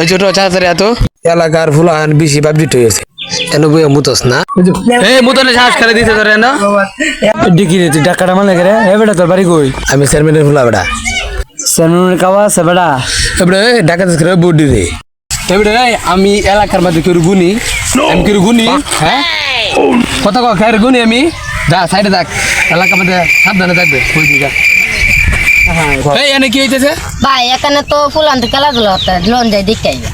ওই ছোট চাচারে এত এলাকার ফুলাহান বেশি বাবলিট হয়েছে। এন বইয়া মুতস না। এই মুতনে শ্বাস করে দিতে ধরে না? ডিকি রে তুই ডাকাটা মানে রে? এ বেটা তোর বাড়ি কই? আমি চেয়ারম্যানের ফুলা বেটা। সানুনের কাওয়া আছে বেটা? এবারে ডাকাত করে বডি রে। এবারে আমি এলাকার মধ্যে কেউ গুনি। আমি কেউ গুনি হ্যাঁ? কথা কয় গুনি আমি? যা সাইডে থাক। এলাকার মধ্যে সাবধানে থাকবে ওই দিকে এই এনে কি হইতেছে? ভাই এখানে তো ফুলান্ত খেলাধুলা হতে লোন যায় দেখতে আইবা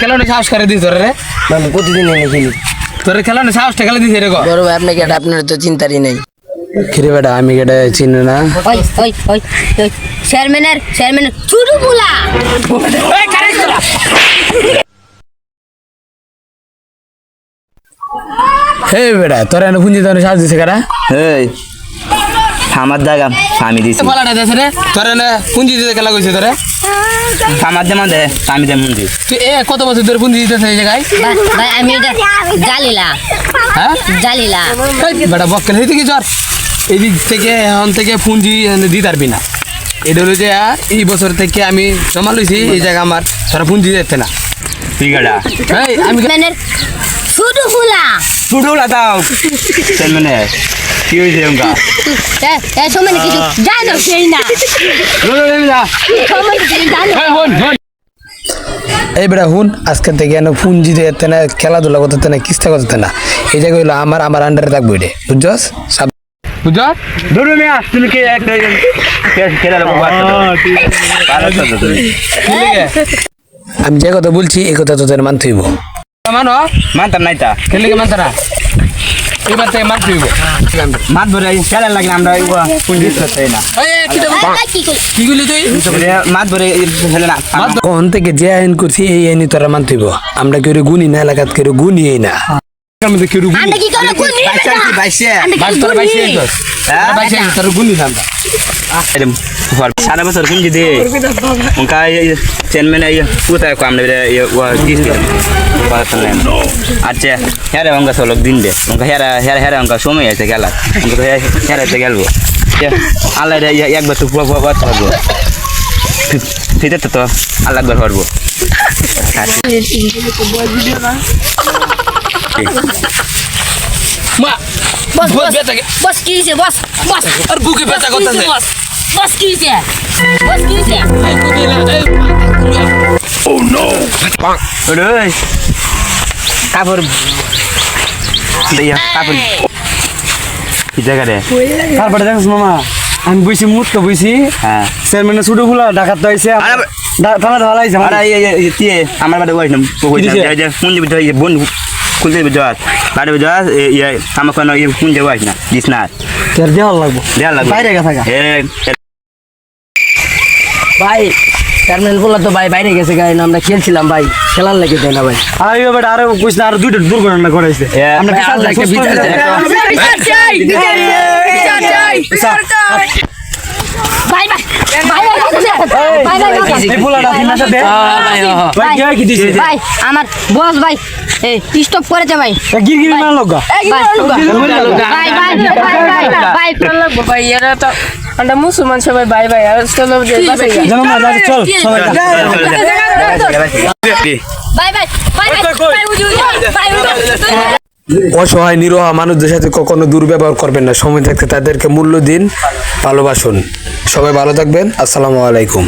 খেলানো তোরে রে? প্রতিদিন এনে খেলি। তোরে সাহসটা খেলে দিস রে গো। বড় ভাই আপনাকে আপনার তো চিন্তারই নাই। কিরে বেটা আমি কেটে চিনি না। চেয়ারম্যানের চেয়ারম্যানের চুরু বুলা হে বেটা তোরা এনে পুঞ্জি তোরে সাহস দিছে কারা এই আমার জায়গা আমি দিছি। পালাটা দেছে রে তোরা এনে পুঞ্জি দিতে খেলা কইছে তোরে? আমার দে আমি যেমন দিই তুই এ কত বছর ধরে পুঞ্জি দিতেছে এই জায়গায়? ভাই আমি এটা জালিলা। হ্যাঁ? জালিলা। বেটা বক্কেল হইতে কি চর এদিক থেকে এখন থেকে এনে দিতে পারবি না। এটা হলো যে এই বছর থেকে আমি জমা লইছি এই জায়গা আমার তোরা পুঞ্জি দিতে না। ঠিক আছে আমি বুলা ছুটো লাগাও চল মানে কি ওঙ্কা এ এ সময় কিছু জানো সেই না। সময় কিছু জানো এই বেটা হুন আজকে থেকে এনে পুঞ্জি দিতে না খেলাধুলা করতে না কিস্তা করতে না এই জায়গা হইল আমার আমার আন্ডারে থাকব এটা। বুঝছস? বুঝছস? ধরো মিয়া তুমি কি? একটা খেলা আমি যে কথা বলছি এই কথা তোদের মানতে হইব। মানো? মানতাম নাই তা খেলে মানতে না এবার থেকে মানতে হইব মাত ধরে খেলা লাগলে আমরা পুঁজি করতে না। এই, কি দেবো? কি কি করলি তুই? মাত ধরে খেলে না। কখন থেকে যে আইন করছি এই আইনি তোরা মানতে হইব। আমরা কেউ গুনি না এলাকাত কেউ গুনি না? কি করে তোরা বাইশে আইছস হ্যাঁ? তোরা সারা বছর দে। উনকা চেয়ারম্যান কোথায় কো আমরা দিস আচ্ছা হ্যাঁ রে উনকা সলক দিন দে। উনকা হ্যাঁ হ্যাঁ হ্যাঁ উনকা সময় আছে গেলা। উনকা তো হ্যাঁ হ্যাঁ গেলবো আল্লাহ রে একবার তো পুরো পুরো থাকব ফিতে তো তো আল্লাহ একবার পারব মা বস বস বস কে- হইছে? বস বস আর বুকে ব্যথা বস, কি হইছে, করতেছে। বস বস কি হইছে? বস কি হইছে? ওরে কাপড় দিয়া কাপড় কি জায়গা রে তারপরে দেখছ মামা আমি বইছি মুত তো বইছি হ্যাঁ। চেয়ারম্যানের ছুটো গুলা ডাকাত তিয়ে আমার বাড়ি বইছ না কই দিছে? যে বিজয় বাড়ি বিজয় এই আমার কোন এই কোন যে বইছ না দিস না। তোর দেওয়ার লাগবো? দেয়া লাগবে। বাইরে গেছে ভাই চেয়ারম্যান বলল তো ভাই বাইরে গেছে গাই না আমরা খেলছিলাম ভাই খেলার লাগে দেয় না ভাই। আর এই বেটা আরও কইছ না আরও দুইটা দুর্ঘটনা করাইছে এ, আমরা বিচার সুস্থ বিচার বিচার- ভাই ভাই ভাই হয় আমার বস ভাই স্টপ করেছে ভাই মুসলমান সবাই ভাই ভাই আর চলো সবাই অসহায়, নিরহ মানুষদের সাথে কখনো দুর্ব্যবহার করবেন না। সময় থাকতে তাদেরকে মূল্য দিন, ভালোবাসুন। সবাই ভালো থাকবেন। আসসালামু আলাইকুম।